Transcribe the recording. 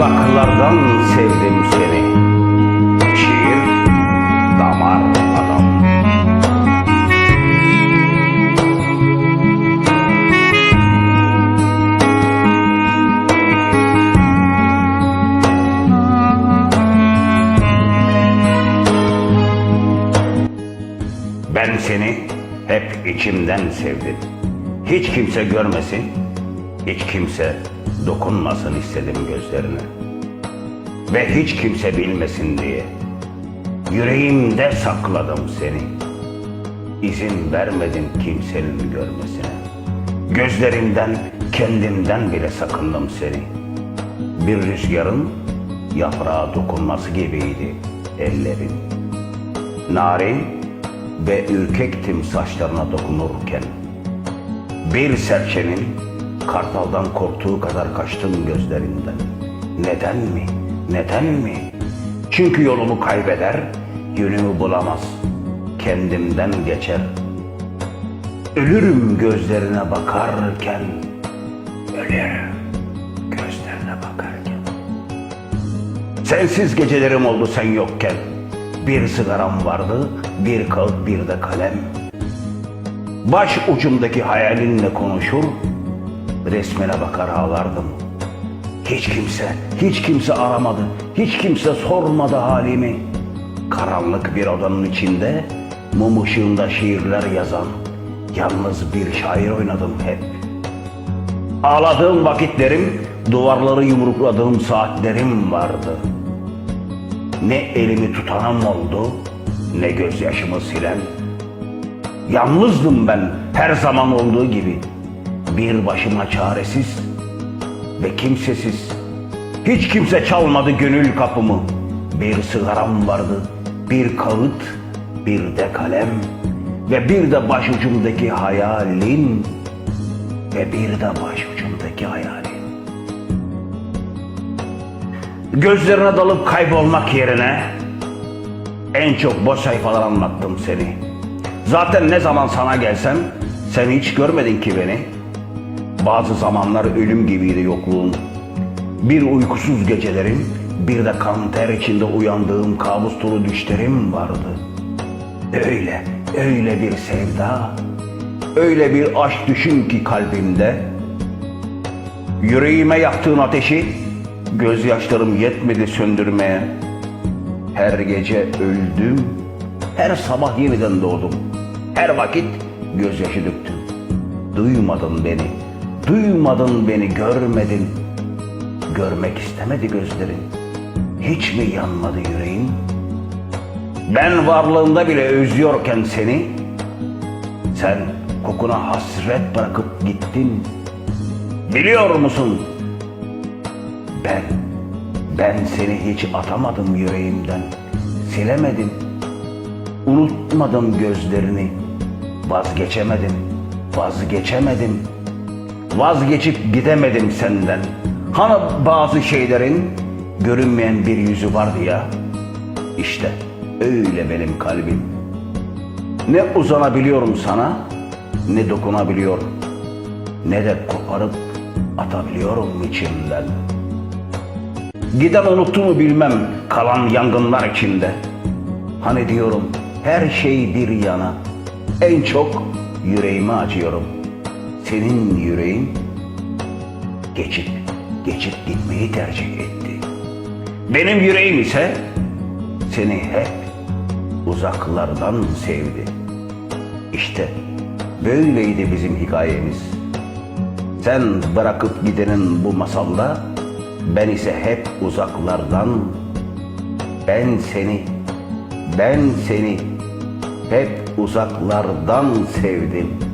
uzaklardan sevdim seni. Şiir, damar adam. Ben seni hep içimden sevdim. Hiç kimse görmesin, hiç kimse dokunmasın istedim gözlerine. Ve hiç kimse bilmesin diye yüreğimde sakladım seni. İzin vermedim kimsenin görmesine. Gözlerimden, kendimden bile sakındım seni. Bir rüzgarın yaprağa dokunması gibiydi ellerin. Narin ve ürkektim saçlarına dokunurken. Bir serçenin kartaldan korktuğu kadar kaçtım gözlerinden. Neden mi? Neden mi? Çünkü yolumu kaybeder, yönümü bulamaz. Kendimden geçer. Ölürüm gözlerine bakarken. Ölürüm gözlerine bakarken. Sensiz gecelerim oldu sen yokken. Bir sigaram vardı, bir kağıt bir de kalem. Baş ucumdaki hayalinle konuşur, resmine bakar ağlardım. Hiç kimse, hiç kimse aramadı, hiç kimse sormadı halimi. Karanlık bir odanın içinde, mum ışığında şiirler yazan, yalnız bir şair oynadım hep. Ağladığım vakitlerim, duvarları yumrukladığım saatlerim vardı. Ne elimi tutanım oldu, ne gözyaşımı silen. Yalnızdım ben her zaman olduğu gibi. Bir başıma çaresiz ve kimsesiz. Hiç kimse çalmadı gönül kapımı. Bir sigaram vardı, bir kağıt, bir de kalem ve bir de başucumdaki hayalin ve bir de başucumdaki hayalin. Gözlerine dalıp kaybolmak yerine en çok boş sayfalar anlattım seni. Zaten ne zaman sana gelsem sen hiç görmedin ki beni. Bazı zamanlar ölüm gibiydi yokluğun. Bir uykusuz gecelerin, bir de kan ter içinde uyandığım kabus dolu düşlerim vardı. Öyle, öyle bir sevda, öyle bir aşk düşün ki kalbimde. Yüreğime yaktığın ateşi gözyaşlarım yetmedi söndürmeye. Her gece öldüm, her sabah yeniden doğdum. Her vakit gözyaşı döktüm. Duymadın beni, duymadın beni, görmedin. Görmek istemedi gözlerin. Hiç mi yanmadı yüreğin? Ben varlığında bile özlüyorken seni, sen kokuna hasret bırakıp gittin. Biliyor musun? Ben, ben seni hiç atamadım yüreğimden. Silemedim. Unutmadım gözlerini. Vazgeçemedim. Vazgeçemedim. Vazgeçip gidemedim senden. Hani bazı şeylerin görünmeyen bir yüzü vardı ya. İşte öyle benim kalbim. Ne uzanabiliyorum sana, ne dokunabiliyor, ne de koparıp atabiliyorum içimden. Giden unuttu mu bilmem kalan yangınlar içinde. Hani diyorum her şey bir yana. En çok yüreğime acıyorum. Senin yüreğin geçip geçip gitmeyi tercih etti. Benim yüreğim ise seni hep uzaklardan sevdi. İşte böyleydi bizim hikayemiz. Sen bırakıp gidenin bu masalda ben ise hep uzaklardan ben seni ben seni hep uzaklardan sevdim.''